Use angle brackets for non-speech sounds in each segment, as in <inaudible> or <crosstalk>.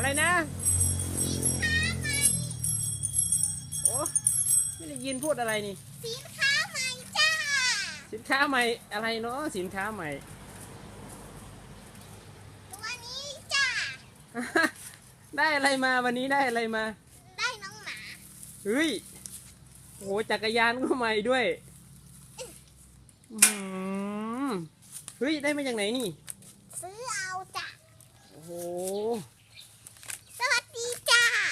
อะไรนะโอ้ไม่ได้ยินพูดอะไรนี่ สินค้าใหม่จ้า สินค้าใหม่อะไรเนาะสินค้าใหม่ ตัวนี้จ้า ได้อะไรมาวันนี้ได้อะไรมา ได้น้องหมา เฮ้ยโอ้โหจักรยานก็ใหม่ด้วยอื้อหือเฮ้ยได้มาจากไหนนี่ ซื้อเอาจ้ะ โอ้โหสวัสดีจ้า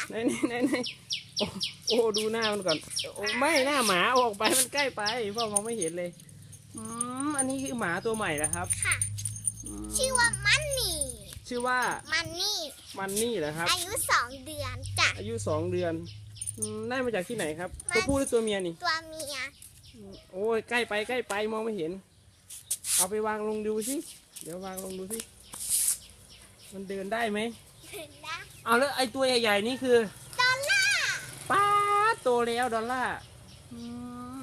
ไหนไหนไหนไหนโอ้โอ้ดูหน้ามันก่อนโอ้ไม่หน้าหมาเอาออกไปมันใกล้ไปพ่อมองไม่เห็นเลยอืมอันนี้คือหมาตัวใหม่นะครับค่ะ มชื่อว่ามันนี่ ชื่อว่ามันนี่ มันนี่เหรอครับ อายุสองเดือนจ้ะ อายุสองเดือนอืมได้มาจากที่ไหนครับมาตัวผู้หรือตัวเมียนี่ ตัวเมียโอ้ยใกล้ไปใกล้ไปมองไม่เห็น เอาไปวางลงดูสิเดี๋ยววางลงดูสิมันเดินได้ไหมถึงนะ เอาแล้วไอ้ตัวใหญ่ๆนี่คือดอลลาร์ป้าดโตแล้วดอลลาร์อืม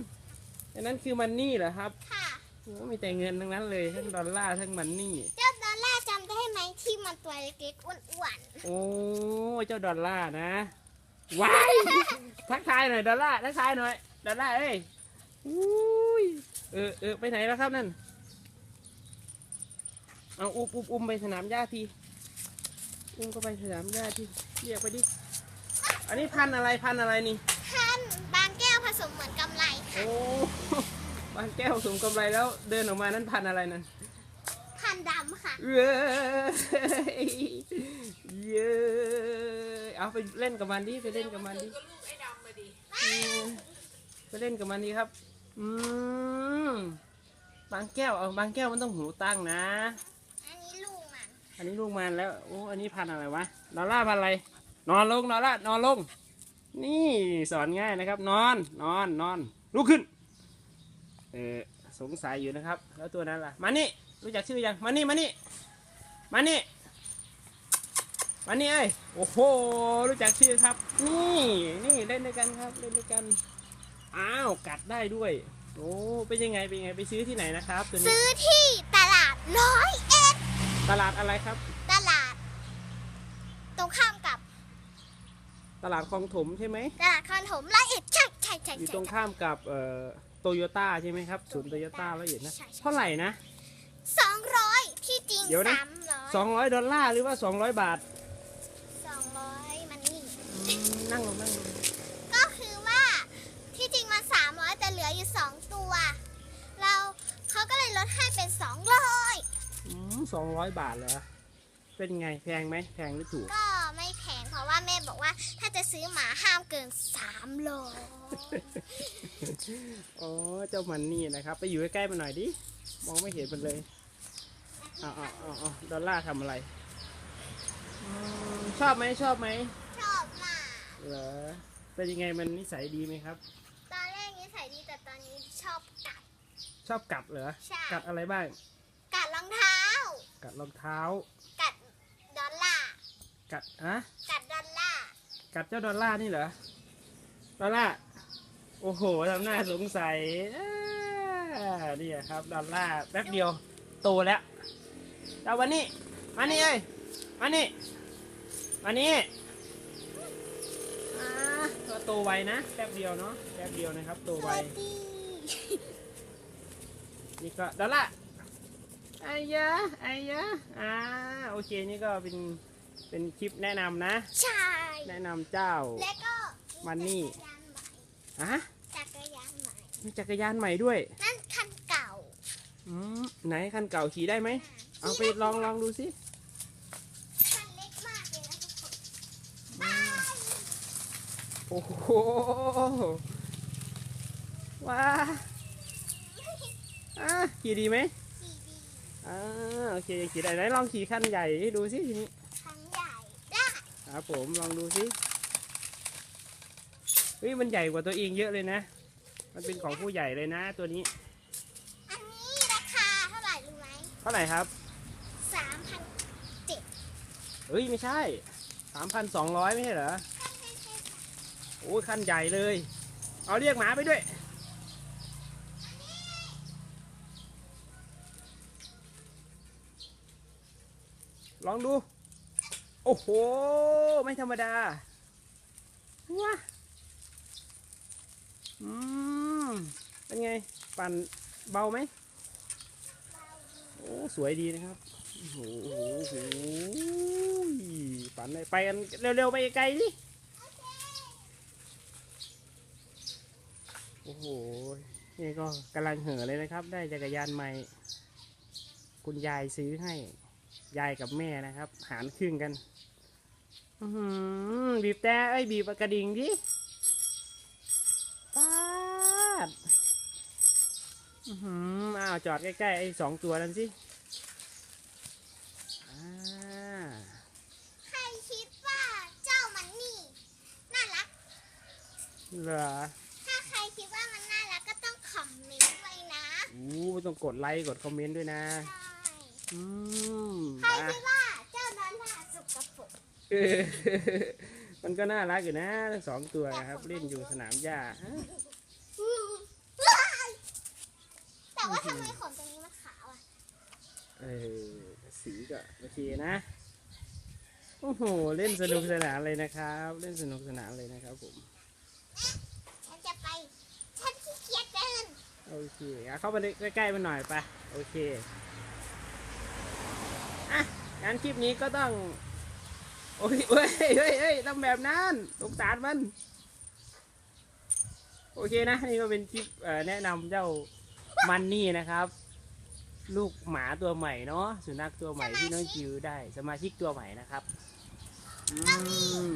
อันนั้นคือมันนี่เหรอครับค่ะโอ้มีแต่เงินทั้งนั้นเลยทั้งดอลลาร์ทั้งมันนี่ เจ้าดอลลาร์จำได้ไหมที่มันตัวเล็กๆอ้วนโอ้เจ้าดอลลาร์นะว้ายทักทายหน่อยดอลลาร์ทักทายหน่อยดอลลาร์เอ้ยอุ้ยเออเออไปไหนแล้วครับนั่นเอาอุ้มอุ้มอุ้มไปสนามหญ้าที อุ้มก็ไปสนามหญ้าทีเรียกไปดิ อันนี้พันธุ์อะไรพันธุ์อะไรนี่ๆท่านบางแก้วผสมเหมือนกำไรโอ้ บานแก้วสูงกำไรแล้วเดินออกมานั้นพันธุ์อะไรนั่น พันธุ์ดำค่ะ เย้ยเย้ยเอาไปเล่นกับมันดิ ไปเล่นกับมันดิอืมไปเล่นกับมันดิครับ อืม บางแก้ว เอาบางแก้วมันต้องหูตั้งนะอันนี้ลูกมัน อันนี้ลูกมันแล้ว โอ้ อันนี้พันอะไรวะ นอล่าพันอะไร นอนลง นอนละนอนลง นี่สอนง่ายนะครับ นอน นอน นอน ลุกขึ้น เออสงสัยอยู่นะครับ แล้วตัวนั้นล่ะ มานี่ รู้จักชื่อยัง มานี่ มานี่ มานี่ มานี่เอ้ย โอ้โห รู้จักชื่อครับ นี่ นี่เล่นด้วยกันครับ เล่นด้วยกัน อ้าว กัดได้ด้วย โอ้ เป็นยังไง เป็นยังไง ไปซื้อที่ไหนนะครับ ตัวนี้ ซื้อที่ตลาดร้อยเอ็ด ตลาดอะไรครับ ตลาด ตรงข้ามกับ ตลาดคลองถมใช่ไหมตลาดคอนถมร้อยเอ็ดใช่ใช่ใช่อยู่ใช่ตรงข้ามกับเอ่อโตโยต้าใช่ไหมครับศูนย์โตโยต้าแล้วเห็นนะใช่ใช่เท่าไหร่นะ สองร้อยที่จริงเดี๋ยวนะ สามร้อย200 ดอลลาร์หรือว่า 200 บาทสองร้อยมันนี่ อืมนั่งลงนั่งลงก็คือว่าที่จริงมันสามร้อยแต่เหลืออยู่สองตัว เราเขาก็เลยลดให้เป็นสองร้อ ยอืม200บาทเหรอ เป็นไงแพงไหมแพงหรือถูก ก็ไม่แพงเพราะว่าแม่บอกว่าถ้าจะซื้อหมาห้ามเกินสามโลอ๋อเจ้ามันนี่นะครับ ไปอยู่ใกล้ๆมันหน่อยดิ มองไม่เห็นมันเลยอ๋ออ๋ออ๋อดอลลาร์ทำอะไรอืมชอบไหมชอบไหม ชอบมากเหรอ เป็นยังไงมันนิสัยดีไหมครับ ตอนแรกนิสัยดีแต่ตอนนี้ชอบกัด ชอบกัดเหรอใช่กัดอะไรบ้างกัดรองเท้า กัดรองเท้า กัดดอลลาร์กัดอะกัดดอลลาร์กัดเจ้าดอลลาร์นี่เหรอ ดอลลาร์ โอ้โหทำหน้าสงสัยอ่านี่ครับ ดอลลาร์แป๊บเดียวโตแล้วเอาวันนี้ มานี่เอ้ย มานี่ มานี่อ่าก็โตไวนะ แป๊บเดียวเนาะ แป๊บเดียวนะครับ โตสไว วัสดี นี่ก็ดอลลาร์ ไอ้ยะไอ้ยะอ่าโอเคนี่ก็เป็นเป็นคลิปแนะนำนะ ใช่แนะนำเจ้า และก็มันนี่จักรยานใหม่อะจักรยานใหม่มีจักรยานใหม่ด้วยนั่นคันเก่าอืมไหนคันเก่าขี่ได้ไหมเอาไปลองลองดูสิคันเล็กมากเลยนะทุกคนโอ้โหว้าอะขี่ดีไหมขี่ดี อ่าโอเคขี่ได้ไหนลองขี่คันใหญ่ให้ดูสิทีนี้คันใหญ่ได้ครับผมลองดูสิเฮ้ยมันใหญ่กว่าตัวเองเยอะเลยนะ มันเป็นของผู้ใหญ่เลยนะ ตัวนี้ อันนี้ราคาเท่าไหร่รู้ไหมเท่าไหร่ครับสามพันเฮ้ยไม่ใช่สามพันสองร้อยไม่ใช่เหรอโอ้ยคันใหญ่เลย เอาเรียกหมาไปด้วย ลองดู โอ้โห ไม่ธรรมดาว้าอืมเป็นไง ปั่นเบาไหมโอ้สวยดีนะครับ โอ้โหโอ้โหปั่นเลยไปกันเร็วๆ ไปไกลๆดิโอ้โห นี่ก็กำลังเห่อเลยนะครับ ได้จักรยานใหม่ คุณยายซื้อให้ ยายกับแม่นะครับ หารครึ่งกันอื้อหือบีบแต่เอ้ยบีบกระดิ่งดิปาดอื้อหืออ้าวจอดใกล้ๆไอ้สองตัวนั้นสิอ่าใครคิดว่าเจ้ามันนี่น่ารัก เหรอ ถ้าใครคิดว่ามันน่ารักก็ต้องคอมเมนต์ไว้นะ อู้ต้องกดไลค์กดคอมเมนต์ด้วยนะใช่ อืมใครอะ คิดว่าเจ้านอนหน้าสุกกระปรกเออมันก็น่ารักอยู่นะทั้งสองตัวนะครับ เล่นอยู่สนามหญ้าฮะว้ายแต่ว่าทำไมขนตรงนี้มันขาวอะเออสีก็โอเคนะโอ้โหเล่นสนุกสนานเลยนะครับ เล่นสนุกสนานเลยนะครับผมฉันจะไป ฉันขี้เกียจเดินโอเคอะเข้าไปใกล้ๆมันหน่อยไปโอเค อะงั้นคลิปนี้ก็ต้อง โอ้ยเฮ้ยเฮ้ยเฮ้ยต้องแบบนั้นสงสารมัน โอเคนะ นี่ก็เป็นคลิปเอ่อแนะนำเจ้ามันนี่นะครับ ลูกหมาตัวใหม่เนาะสุนัขตัวใหม่ที่น้องจิวได้ สมาชิกตัวใหม่นะครับอืม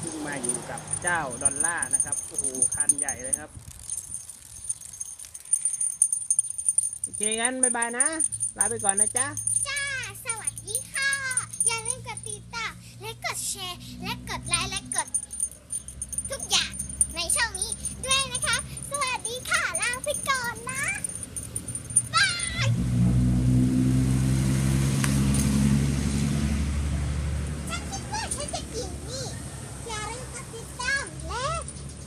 เพิ่งมาอยู่กับเจ้าดอลล่าร์นะครับ โอ้โห คันใหญ่เลยครับ โอเคงั้น บ๊ายบายนะ ลาไปก่อนนะจ๊ะ แชร์ และกดไลค์และกด ทุกอย่างในช่องนี้ด้วยนะคะ สวัสดีค่ะ ลาไปก่อนนะบายฉันคิดว่าฉันจะกินนี่อย่าลืมกดติดตามและ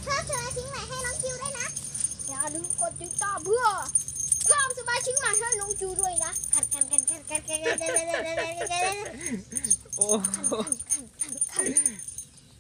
เพิ่มสมาชิกใหม่ให้น้องคิวด้วยนะ อย่าลืมกดติดตามเพื่อเพิ่มสมาชิกใหม่ให้น้องจูด้วยนะกันกันกันกันกันกันกันกันกันกันกันกันโอ้ขันขันขันขัน Thank <laughs> you.